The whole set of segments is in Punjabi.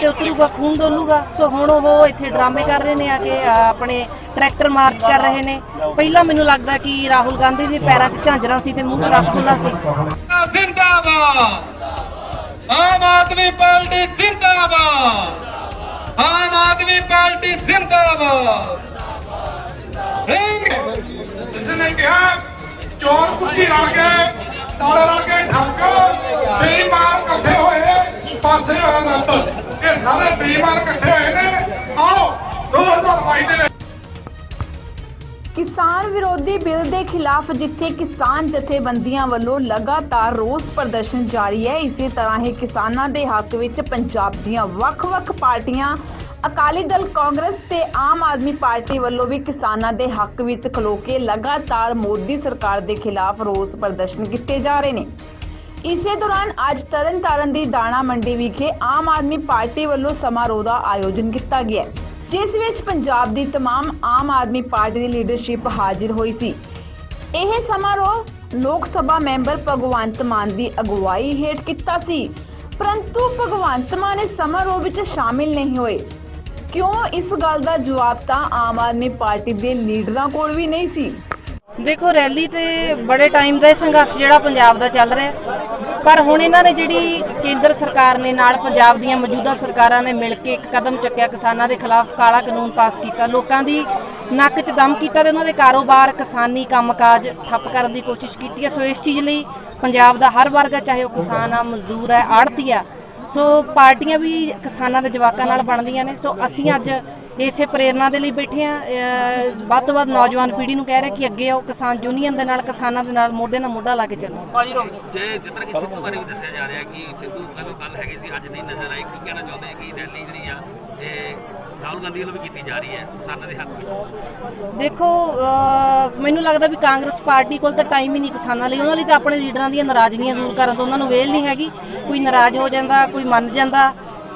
ਉੱਤੇ ਉਤਰੂਗਾ ਖੂਨ ਡੋਲੂਗਾ। ਸੋ ਹੁਣ ਉਹ ਇੱਥੇ ਡਰਾਮੇ ਕਰ ਰਹੇ ਨੇ ਆ ਕੇ ਆਪਣੇ ਟਰੈਕਟਰ ਮਾਰਚ ਕਰ ਰਹੇ ਨੇ। ਪਹਿਲਾਂ ਮੈਨੂੰ ਲੱਗਦਾ ਕਿ ਰਾਹੁਲ ਗਾਂਧੀ ਦੇ ਪੈਰਾਂ 'ਚ ਝਾਂਜਰਾਂ ਸੀ ਤੇ ਮੂੰਹ 'ਚ ਰਸਗੁੱਲਾ ਸੀ। ਜ਼ਿੰਦਾਬਾਦ। ਆਮ ਆਦਮੀ ਪਾਰਟੀ ਜ਼ਿੰਦਾਬਾਦ। ਆਮ ਆਦਮੀ ਪਾਰਟੀ ਜ਼ਿੰਦਾਬਾਦ। ਜਿਸ ਨੇ ਕਿਹਾ ਚੋਰ ਕੁੱਤੀ ਰਲ ਕੇ ਤਾਲੇ ਰਲ ਕੇ ਠੱਗ ਸਾਰੇ ਬੇਈਮਾਨ ਇਕੱਠੇ ਹੋਏ ਨੇ। ਆਓ 2022 ਦੇ ਕਿਸਾਨ ਵਿਰੋਧੀ ਬਿੱਲ ਦੇ ਖਿਲਾਫ ਜਿੱਥੇ ਕਿਸਾਨ ਜਥੇਬੰਦੀਆਂ ਵੱਲੋਂ ਲਗਾਤਾਰ ਰੋਸ ਪ੍ਰਦਰਸ਼ਨ ਜਾਰੀ ਹੈ, ਇਸੇ ਤਰ੍ਹਾਂ ਹੀ ਕਿਸਾਨਾਂ ਦੇ ਹੱਕ ਵਿੱਚ ਪੰਜਾਬ ਦੀਆਂ ਵੱਖ-ਵੱਖ ਪਾਰਟੀਆਂ, ਅਕਾਲੀ ਦਲ, ਕਾਂਗਰਸ ਤੇ ਆਮ ਆਦਮੀ ਪਾਰਟੀ ਵੱਲੋਂ ਵੀ ਕਿਸਾਨਾਂ ਦੇ ਹੱਕ ਵਿੱਚ ਖਲੋ ਕੇ ਲਗਾਤਾਰ ਮੋਦੀ ਸਰਕਾਰ ਦੇ ਖਿਲਾਫ ਰੋਸ ਪ੍ਰਦਰਸ਼ਨ ਕੀਤੇ ਜਾ ਰਹੇ ਨੇ। ਇਸੇ ਦੌਰਾਨ ਅੱਜ ਤਰਨਤਾਰਨ ਦੀ ਦਾਣਾ ਮੰਡੀ ਵਿਖੇ ਆਮ ਆਦਮੀ ਪਾਰਟੀ ਵੱਲੋਂ ਸਮਾਰੋਹ ਦਾ ਆਯੋਜਨ ਕੀਤਾ ਗਿਆ ਹੈ, ਜਿਸ ਵਿੱਚ ਪੰਜਾਬ ਦੀ तमाम ਆਮ ਆਦਮੀ ਪਾਰਟੀ ਦੀ ਲੀਡਰਸ਼ਿਪ ਹਾਜ਼ਰ ਹੋਈ ਸੀ ਇਹ ਸਮਾਰੋਹ ਲੋਕ ਸਭਾ ਮੈਂਬਰ ਭਗਵੰਤ ਮਾਨ ਦੀ ਅਗਵਾਈ ਹੇਠ ਕੀਤਾ ਸੀ ਪਰੰਤੂ ਭਗਵੰਤ ਮਾਨ ਇਸ ਸਮਾਰੋਹ ਵਿੱਚ ਸ਼ਾਮਿਲ ਨਹੀਂ ਹੋਏ ਕਿਉਂ ਇਸ ਗੱਲ ਦਾ ਜਵਾਬ ਤਾਂ ਆਮ ਆਦਮੀ ਪਾਰਟੀ ਦੇ ਲੀਡਰਾਂ ਕੋਲ ਵੀ ਨਹੀਂ ਸੀ ਦੇਖੋ ਰੈਲੀ ਤੇ ਬੜੇ ਟਾਈਮ ਦਾ ਇਹ ਸੰਘਰਸ਼ ਜਿਹੜਾ ਪੰਜਾਬ ਦਾ ਚੱਲ ਰਿਹਾ ਪਰ ਹੁਣ ਇਹਨਾਂ ਨੇ ਜਿਹੜੀ ਕੇਂਦਰ ਸਰਕਾਰ ਨੇ ਨਾਲ ਪੰਜਾਬ ਦੀਆਂ ਮੌਜੂਦਾ ਸਰਕਾਰਾਂ ਨੇ ਮਿਲ ਕੇ ਇੱਕ ਕਦਮ ਚੱਕਿਆ ਕਿਸਾਨਾਂ ਦੇ ਖਿਲਾਫ ਕਾਲਾ ਕਾਨੂੰਨ ਪਾਸ ਕੀਤਾ, ਲੋਕਾਂ ਦੀ ਨੱਕ 'ਚ ਦਮ ਕੀਤਾ ਤੇ ਉਹਨਾਂ ਦੇ ਕਾਰੋਬਾਰ ਕਿਸਾਨੀ ਕੰਮਕਾਜ ਠੱਪ ਕਰਨ ਦੀ ਕੋਸ਼ਿਸ਼ ਕੀਤੀ ਹੈ। ਸੋ ਇਸ ਚੀਜ਼ ਲਈ ਪੰਜਾਬ ਦਾ ਹਰ ਵਰਗ ਚਾਹੇ ਉਹ ਕਿਸਾਨ ਆ, ਮਜ਼ਦੂਰ ਹੈ ਆੜਤੀ ਆ ਸੋ ਪਾਰਟੀਆਂ ਵੀ ਕਿਸਾਨਾਂ ਦੇ ਜਵਾਕਾਂ ਨਾਲ ਬਣਦੀਆਂ ਨੇ। ਸੋ ਅਸੀਂ ਅੱਜ ਇਸੇ ਪ੍ਰੇਰਣਾ ਦੇ ਲਈ ਬੈਠੇ ਆ ਵੱਧ ਤੋਂ ਵੱਧ ਨੌਜਵਾਨ ਪੀੜ੍ਹੀ ਨੂੰ ਕਹਿ ਰਹੇ ਕਿ ਅੱਗੇ ਆਓ, ਕਿਸਾਨ ਯੂਨੀਅਨ ਦੇ ਨਾਲ, ਕਿਸਾਨਾਂ ਦੇ ਨਾਲ, ਮੋਢੇ ਨਾਲ ਮੋਢਾ ਲਾ ਕੇ ਚੱਲੋ। ਜੇ ਜਿਸ ਕਿ ਸਿੱਧੂ ਬਾਰੇ ਵੀ ਦੱਸਿਆ ਜਾ ਰਿਹਾ ਕਿ ਸਿੱਧੂ ਪਹਿਲਾਂ ਕੱਲ ਹੈਗੇ ਸੀ, ਅੱਜ ਨਹੀਂ ਨਜ਼ਰ ਆਈ। ਕੀ ਕਹਿਣਾ ਚਾਹੁੰਦੇ ਕਿ ਰੈਲੀ ਜਿਹੜੀ ਆ ਇਹ ਰਾਹੁਲ ਗਾਂਧੀ ਵੱਲੋਂ ਵੀ ਕੀਤੀ ਜਾ ਰਹੀ ਹੈ, ਕਿਸਾਨਾਂ ਦੇ ਹੱਕ ਵਿੱਚ। ਦੇਖੋ ਮੈਨੂੰ ਲੱਗਦਾ ਵੀ ਕਾਂਗਰਸ ਪਾਰਟੀ ਕੋਲ ਤਾਂ ਟਾਈਮ ਹੀ ਨਹੀਂ ਕਿਸਾਨਾਂ ਲਈ। ਉਹਨਾਂ ਲਈ ਤਾਂ ਆਪਣੇ ਲੀਡਰਾਂ ਦੀਆਂ ਨਾਰਾਜ਼ਗੀਆਂ ਦੂਰ ਕਰਨ ਤੋਂ ਉਹਨਾਂ ਨੂੰ ਵੇਲ ਨਹੀਂ ਹੈਗੀ। ਕੋਈ ਨਾਰਾਜ਼ ਹੋ ਜਾਂਦਾ, ਕੋਈ ਮੰਨ ਜਾਂਦਾ।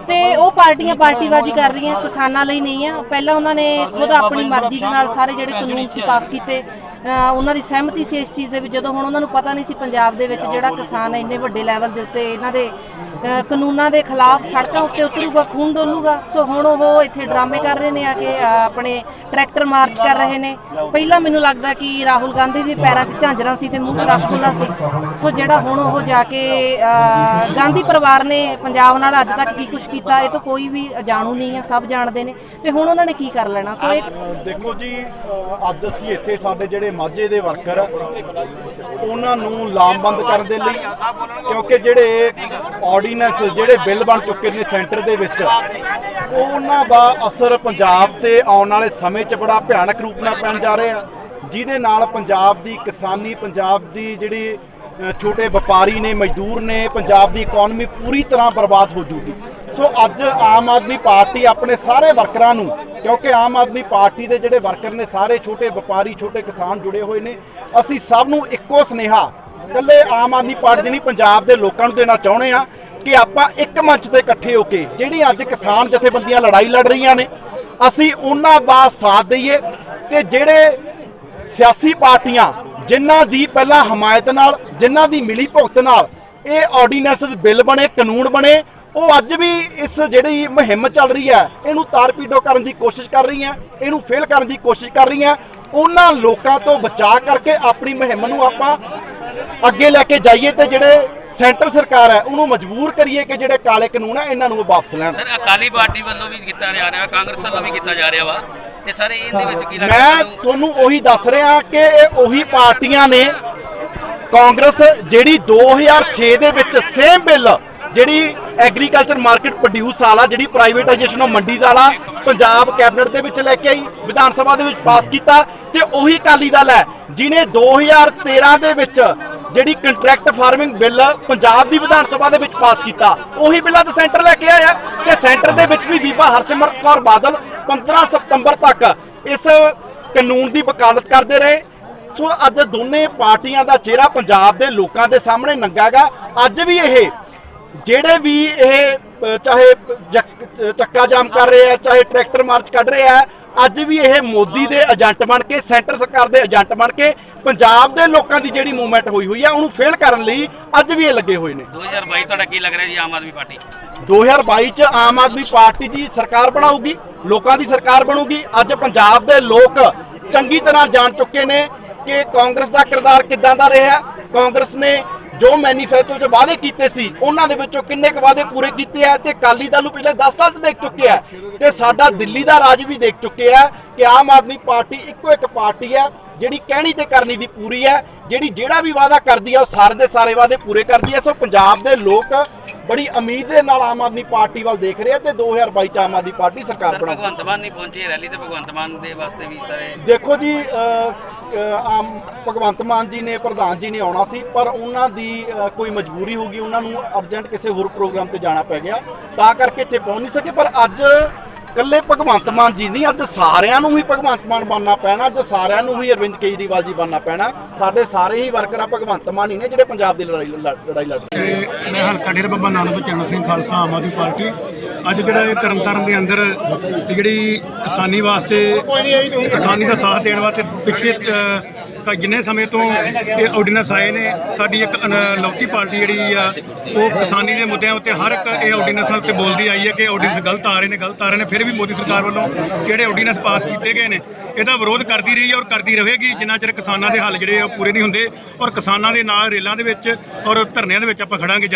ਤੇ ਉਹ ਪਾਰਟੀਆਂ ਪਾਰਟੀਬਾਜ਼ੀ ਕਰ ਰਹੀਆਂ, ਕਿਸਾਨਾਂ ਲਈ ਨਹੀਂ ਆ ਪਹਿਲਾਂ ਉਹਨਾਂ ਨੇ ਖੁਦ ਆਪਣੀ ਮਰਜ਼ੀ ਦੇ ਨਾਲ ਸਾਰੇ ਜਿਹੜੇ ਕਾਨੂੰਨ ਸੀ, ਪਾਸ ਕੀਤੇ। ਉਹਨਾਂ ਦੀ ਸਹਿਮਤੀ ਸੀ ਇਸ ਚੀਜ਼ ਦੇ ਵਿੱਚ, ਜਦੋਂ ਹੁਣ ਉਹਨਾਂ ਨੂੰ ਪਤਾ ਨਹੀਂ ਸੀ ਪੰਜਾਬ ਦੇ ਵਿੱਚ ਜਿਹੜਾ ਕਿਸਾਨ ਇੰਨੇ ਵੱਡੇ ਲੈਵਲ ਦੇ ਉੱਤੇ ਇਹਨਾਂ ਦੇ ਕਾਨੂੰਨਾਂ ਦੇ ਖਿਲਾਫ ਸੜਕਾਂ ਉੱਤੇ ਉਤਰੂਗਾ, ਖੂਨ ਡੋਲੂਗਾ। ਸੋ ਹੁਣ ਉਹ ਇੱਥੇ ਡਰਾਮੇ ਕਰ ਰਹੇ ਨੇ ਆ ਕੇ ਆਪਣੇ ਟਰੈਕਟਰ ਮਾਰਚ ਕਰ ਰਹੇ ਨੇ। ਪਹਿਲਾਂ ਮੈਨੂੰ ਲੱਗਦਾ ਕਿ ਰਾਹੁਲ ਗਾਂਧੀ ਦੇ ਪੈਰਾਂ 'ਚ ਝਾਂਜਰਾਂ ਸੀ ਤੇ ਮੂੰਹ 'ਚ ਰਸਗੁੱਲਾ ਸੀ। ਸੋ ਜਿਹੜਾ ਹੁਣ ਉਹ ਜਾ ਕੇ ਗਾਂਧੀ ਪਰਿਵਾਰ ਨੇ ਪੰਜਾਬ ਨਾਲ ਅੱਜ ਤੱਕ ਕੀ ਕੁਝ ਕੀਤਾ, ਇਹ ਤਾਂ ਕੋਈ ਵੀ ਜਾਣੂ ਨਹੀਂ ਹੈ, ਸਭ ਜਾਣਦੇ ਨੇ। ਤੇ ਹੁਣ ਉਹਨਾਂ ਨੇ ਕੀ ਕਰ ਲੈਣਾ? ਸੋ ਇਹ ਦੇਖੋ ਜੀ ਅੱਜ ਅਸੀਂ ਇੱਥੇ ਸਾਡੇ ਜਿਹੜੇ ਮਾਝੇ ਦੇ ਵਰਕਰ ਉਹਨਾਂ ਨੂੰ ਲਾਮਬੰਦ ਕਰਨ ਦੇ ਲਈ, ਕਿਉਂਕਿ ਜਿਹੜੇ ਆਰਡੀਨੈਂਸ, ਜਿਹੜੇ ਬਿੱਲ ਬਣ ਚੁੱਕੇ ਨੇ ਸੈਂਟਰ ਦੇ ਵਿੱਚ, ਉਹਨਾਂ ਦਾ ਅਸਰ ਪੰਜਾਬ ਤੇ ਆਉਣ ਵਾਲੇ ਸਮੇਂ 'ਚ ਬੜਾ ਭਿਆਨਕ ਰੂਪ ਨਾਲ ਪੈਣ ਜਾ ਰਿਹਾ। ਜਿਹਦੇ ਨਾਲ ਪੰਜਾਬ ਦੀ ਕਿਸਾਨੀ, ਪੰਜਾਬ ਦੀ ਜਿਹੜੀ ਛੋਟੇ ਵਪਾਰੀ ਨੇ, ਮਜ਼ਦੂਰ ਨੇ, ਪੰਜਾਬ ਦੀ ਇਕਨੋਮੀ ਪੂਰੀ ਤਰ੍ਹਾਂ ਬਰਬਾਦ ਹੋ ਜੂਗੀ। ਸੋ ਅੱਜ ਆਮ ਆਦਮੀ ਪਾਰਟੀ ਆਪਣੇ ਸਾਰੇ ਵਰਕਰਾਂ ਨੂੰ ਕਿਉਂਕਿ ਆਮ ਆਦਮੀ ਪਾਰਟੀ ਦੇ ਜਿਹੜੇ ਵਰਕਰ ਨੇ, ਸਾਰੇ ਛੋਟੇ ਵਪਾਰੀ, ਛੋਟੇ ਕਿਸਾਨ ਜੁੜੇ ਹੋਏ ਨੇ। ਅਸੀਂ ਸਭ ਨੂੰ ਇੱਕੋ ਸੁਨੇਹਾ, ਇਕੱਲੇ ਆਮ ਆਦਮੀ ਪਾਰਟੀ ਦੇ ਨਹੀਂ, ਪੰਜਾਬ ਦੇ ਲੋਕਾਂ ਨੂੰ ਦੇਣਾ ਚਾਹੁੰਦੇ ਆ ਕਿ ਆਪਾਂ ਇੱਕ ਮੰਚ ਤੇ ਇਕੱਠੇ ਹੋ ਕੇ ਜਿਹੜੀ ਅੱਜ ਕਿਸਾਨ ਜਥੇਬੰਦੀਆਂ ਲੜਾਈ ਲੜ ਰਹੀਆਂ ਨੇ, ਅਸੀਂ ਉਹਨਾਂ ਦਾ ਸਾਥ ਦਈਏ ਤੇ ਜਿਹੜੇ ਸਿਆਸੀ ਪਾਰਟੀਆਂ ਜਿਨ੍ਹਾਂ ਦੀ ਪਹਿਲਾਂ ਹਮਾਇਤ ਨਾਲ, ਜਿਨ੍ਹਾਂ ਦੀ ਮਿਲੀ ਭੁਗਤ ਨਾਲ ਇਹ ਆਰਡੀਨੈਂਸ ਬਿੱਲ ਬਣੇ, ਕਾਨੂੰਨ ਬਣੇ ਉਹ ਅੱਜ ਵੀ ਇਸ ਜਿਹੜੀ ਮੁਹਿੰਮ ਚੱਲ ਰਹੀ ਹੈ ਇਹਨੂੰ ਤਾਰਪੀਡੋ ਕਰਨ ਦੀ ਕੋਸ਼ਿਸ਼ ਕਰ ਰਹੀਆਂ ਇਹਨੂੰ ਫੇਲ ਕਰਨ ਦੀ ਕੋਸ਼ਿਸ਼ ਕਰ ਰਹੀਆਂ। ਉਹਨਾਂ ਲੋਕਾਂ ਤੋਂ ਬਚਾ ਕਰਕੇ ਆਪਣੀ ਮੁਹਿੰਮ ਨੂੰ ਆਪਾਂ ਅੱਗੇ ਲੈ ਕੇ ਜਾਈਏ ਤੇ ਜਿਹੜੇ ਸੈਂਟਰ ਸਰਕਾਰ ਹੈ ਉਹਨੂੰ ਮਜਬੂਰ ਕਰੀਏ ਕਿ ਜਿਹੜੇ ਕਾਲੇ ਕਾਨੂੰਨ ਹੈ ਇਹਨਾਂ ਨੂੰ ਉਹ ਵਾਪਸ ਲੈਣ। ਸਰ ਅਕਾਲੀ ਪਾਰਟੀ ਵੱਲੋਂ ਵੀ ਕੀਤਾ ਜਾ ਰਿਹਾ ਕਾਂਗਰਸ ਵੱਲੋਂ ਵੀ ਕੀਤਾ ਜਾ ਰਿਹਾ ਵਾ। ਤੇ ਸਰ ਇਹਦੇ ਵਿੱਚ ਕੀ ਲੱਗਦਾ ਮੈਂ? ਤੁਹਾਨੂੰ ਉਹੀ ਦੱਸ ਰਿਹਾ ਕਿ ਇਹ ਉਹੀ ਪਾਰਟੀਆਂ ਨੇ ਕਾਂਗਰਸ ਜਿਹੜੀ 2006 ਦੇ ਵਿੱਚ ਸੇਮ ਬਿੱਲ ਜਿਹੜੀ ਐਗਰੀਕਲਚਰ ਮਾਰਕੀਟ ਪ੍ਰੋਡਿਊਸ ਵਾਲਾ, ਜਿਹੜੀ ਪ੍ਰਾਈਵੇਟਾਈਜੇਸ਼ਨ ਆਫ ਮੰਡੀਜ਼ ਵਾਲਾ, ਪੰਜਾਬ ਕੈਬਨਿਟ ਦੇ ਵਿੱਚ ਲੈ ਕੇ ਆਈ, ਵਿਧਾਨ ਸਭਾ ਦੇ ਵਿੱਚ ਪਾਸ ਕੀਤਾ ਤੇ ਉਹੀ ਅਕਾਲੀ ਦਲ ਹੈ ਜਿਨੇ 2013 ਦੇ ਵਿੱਚ ਜਿਹੜੀ ਕੰਟਰੈਕਟ ਫਾਰਮਿੰਗ ਬਿੱਲ ਪੰਜਾਬ ਦੀ ਵਿਧਾਨ ਸਭਾ ਦੇ ਵਿੱਚ ਪਾਸ ਕੀਤਾ, ਉਹੀ ਬਿੱਲ ਅੱਜ ਸੈਂਟਰ ਲੈ ਕੇ ਆਇਆ ਤੇ ਸੈਂਟਰ ਦੇ ਵਿੱਚ ਵੀ ਬੀਬਾ ਹਰਸਿਮਰਤ ਕੌਰ ਬਾਦਲ 15 ਸਤੰਬਰ ਤੱਕ ਇਸ ਕਾਨੂੰਨ ਦੀ ਵਕਾਲਤ ਕਰਦੇ ਰਹੇ। ਸੋ ਅੱਜ ਦੋਨੇ ਪਾਰਟੀਆਂ ਦਾ ਚਿਹਰਾ ਪੰਜਾਬ ਦੇ ਲੋਕਾਂ ਦੇ ਸਾਹਮਣੇ ਨੰਗਾਗਾ। ਅੱਜ ਵੀ ਇਹ ਜਿਹੜੇ ਵੀ ਇਹ ਚਾਹੇ ਚੱਕਾ ਜਾਮ ਕਰ ਰਹੇ ਆ ਚਾਹੇ ਟਰੈਕਟਰ ਮਾਰਚ ਕੱਢ ਰਹੇ ਆ ਅੱਜ ਵੀ ਇਹ ਮੋਦੀ ਦੇ ਏਜੰਟ ਬਣ ਕੇ ਸੈਂਟਰ ਸਰਕਾਰ ਦੇ ਏਜੰਟ ਬਣ ਕੇ ਪੰਜਾਬ ਦੇ ਲੋਕਾਂ ਦੀ ਜਿਹੜੀ ਮੂਵਮੈਂਟ ਹੋਈ ਹੋਈ ਆ ਉਹਨੂੰ ਫੇਲ ਕਰਨ ਲਈ ਅੱਜ ਵੀ ਇਹ ਲੱਗੇ ਹੋਏ ਨੇ। 2022 ਤੁਹਾਡਾ ਕੀ ਲੱਗ ਰਿਹਾ ਜੀ ਆਮ ਆਦਮੀ ਪਾਰਟੀ? 2022 ਚ ਆਮ ਆਦਮੀ ਪਾਰਟੀ ਜੀ ਸਰਕਾਰ ਬਣਾਊਗੀ ਲੋਕਾਂ ਦੀ ਸਰਕਾਰ ਬਣੂਗੀ ਅੱਜ ਪੰਜਾਬ ਦੇ ਲੋਕ ਚੰਗੀ ਤਰ੍ਹਾਂ ਜਾਣ ਚੁੱਕੇ ਨੇ ਕਿ ਕਾਂਗਰਸ ਦਾ ਕਿਰਦਾਰ ਕਿੱਦਾਂ ਦਾ ਰਿਹਾ ਕਾਂਗਰਸ ਨੇ ਜੋ ਮੈਨੀਫੈਸਟੋ 'ਚ ਵਾਅਦੇ ਕੀਤੇ ਸੀ ਉਹਨਾਂ ਦੇ ਵਿੱਚੋਂ ਕਿੰਨੇ ਕੁ ਵਾਅਦੇ ਪੂਰੇ ਕੀਤੇ ਆ ਤੇ ਅਕਾਲੀ ਦਲ ਨੂੰ ਪਿਛਲੇ 10 ਸਾਲ 'ਚ ਦੇਖ ਚੁੱਕੇ ਆ ਤੇ ਸਾਡਾ ਦਿੱਲੀ ਦਾ ਰਾਜ ਵੀ ਦੇਖ ਚੁੱਕੇ ਆ ਕਿ ਆਮ ਆਦਮੀ ਪਾਰਟੀ ਇੱਕੋ ਇੱਕ ਪਾਰਟੀ ਆ ਜਿਹੜੀ ਕਹਿਣੀ ਤੇ ਕਰਨੀ ਦੀ ਪੂਰੀ ਹੈ ਜਿਹੜੀ ਜਿਹੜਾ ਵੀ ਵਾਅਦਾ ਕਰਦੀ ਆ ਉਹ ਸਾਰੇ ਦੇ ਸਾਰੇ ਵਾਅਦੇ ਪੂਰੇ ਕਰਦੀ ਹੈ ਸੋ ਪੰਜਾਬ ਦੇ ਲੋਕ ਬੜੀ ਉਮੀਦ ਦੇ ਨਾਲ ਆਮ ਆਦਮੀ ਪਾਰਟੀ ਵੱਲ ਦੇਖ ਰਹੇ ਆ ਤੇ 2022 ਚ ਆਮ ਆਦਮੀ ਪਾਰਟੀ ਸਰਕਾਰ ਸਰ ਬਣਾਉ ਭਗਵੰਤ ਮਾਨ ਨਹੀਂ ਪਹੁੰਚੇ ਰੈਲੀ ਤੇ ਭਗਵੰਤ ਮਾਨ ਦੇ ਵਾਸਤੇ ਵੀ ਸਾਰੇ ਦੇਖੋ ਜੀ ਆਮ ਭਗਵੰਤ ਮਾਨ ਜੀ ਨੇ, ਪ੍ਰਧਾਨ ਜੀ ਨੇ ਆਉਣਾ ਸੀ, ਪਰ ਉਹਨਾਂ ਦੀ ਕੋਈ ਮਜਬੂਰੀ ਹੋ ਗਈ, ਉਹਨਾਂ ਨੂੰ ਅਰਜੈਂਟ ਕਿਸੇ ਹੋਰ ਪ੍ਰੋਗਰਾਮ ਤੇ ਜਾਣਾ ਪੈ ਗਿਆ ਤਾਂ ਕਰਕੇ ਇੱਥੇ ਪਹੁੰਚ ਨਹੀਂ ਸਕੇ, ਪਰ ਅੱਜ ਕੱਲੇ ਭਗਵੰਤ ਮਾਨ ਜੀ ਨਹੀਂ, ਅੱਜ ਸਾਰਿਆਂ ਨੂੰ ਹੀ ਭਗਵੰਤ ਮਾਨ ਬਣਨਾ ਪੈਣਾ, ਅੱਜ ਸਾਰਿਆਂ ਨੂੰ ਹੀ ਅਰਵਿੰਦ ਕੇਜਰੀਵਾਲ ਜੀ ਬਣਨਾ ਪੈਣਾ ਸਾਡੇ ਸਾਰੇ ਹੀ ਵਰਕਰਾਂ ਭਗਵੰਤ ਮਾਨ ਹੀ ਨੇ, ਜਿਹੜੇ ਪੰਜਾਬ ਦੀ ਲੜਾਈ ਲੜ- ਲੜਾਈ ਲੜ ਰਹੇ ਨੇ। ਮੈਂ ਹਲਕਾ ਡੇਰਾ ਬਾਬਾ ਨਾਨਕ ਤੋਂ ਸਿੰਘ ਖਾਲਸਾ, ਆਮ ਆਦਮੀ ਪਾਰਟੀ ਅੱਜ ਜਿਹੜਾ ਇਹ ਤਰਨਤਾਰਨ ਦੇ ਅੰਦਰ ਜਿਹੜੀ ਕਿਸਾਨੀ ਵਾਸਤੇ ਕਿਸਾਨੀ ਦਾ ਸਾਥ ਦੇਣ ਵਾਸਤੇ ਪਿਛਲੇ ਤਾਂ ਜਿੰਨੇ ਸਮੇਂ ਤੋਂ ਇਹ ਆਰਡੀਨੈਂਸ ਆਏ ਨੇ, ਸਾਡੀ ਇੱਕ ਲੌਕੀ ਪਾਰਟੀ ਜਿਹੜੀ ਆ, ਉਹ ਕਿਸਾਨੀ ਦੇ ਮੁੱਦਿਆਂ ਉੱਤੇ ਹਰ ਇੱਕ ਇਹ ਆਰਡੀਨੈਂਸਾਂ ਉੱਤੇ ਬੋਲਦੀ ਆਈ ਹੈ ਕਿ ਆਰਡੀਨੈਂਸ ਗਲਤ ਆ ਰਹੇ ਨੇ, ਗਲਤ ਆ ਰਹੇ ਨੇ, ਫਿਰ ਵੀ ਮੋਦੀ ਸਰਕਾਰ ਵੱਲੋਂ ਜਿਹੜੇ ਆਰਡੀਨੈਂਸ ਪਾਸ ਕੀਤੇ ਗਏ ਨੇ, ਇਹਦਾ ਵਿਰੋਧ ਕਰਦੀ ਰਹੀ ਹੈ ਔਰ ਕਰਦੀ ਰਹੇਗੀ, ਜਿੰਨਾ ਚਿਰ ਕਿਸਾਨਾਂ ਦੇ ਹੱਲ ਜਿਹੜੇ ਆ ਉਹ ਪੂਰੇ ਨਹੀਂ ਹੁੰਦੇ ਔਰ ਕਿਸਾਨਾਂ ਦੇ ਨਾਲ ਰੇਲਾਂ ਦੇ ਵਿੱਚ ਔਰ ਧਰਨਿਆਂ ਦੇ ਵਿੱਚ ਆਪਾਂ ਖੜਾਂਗੇ।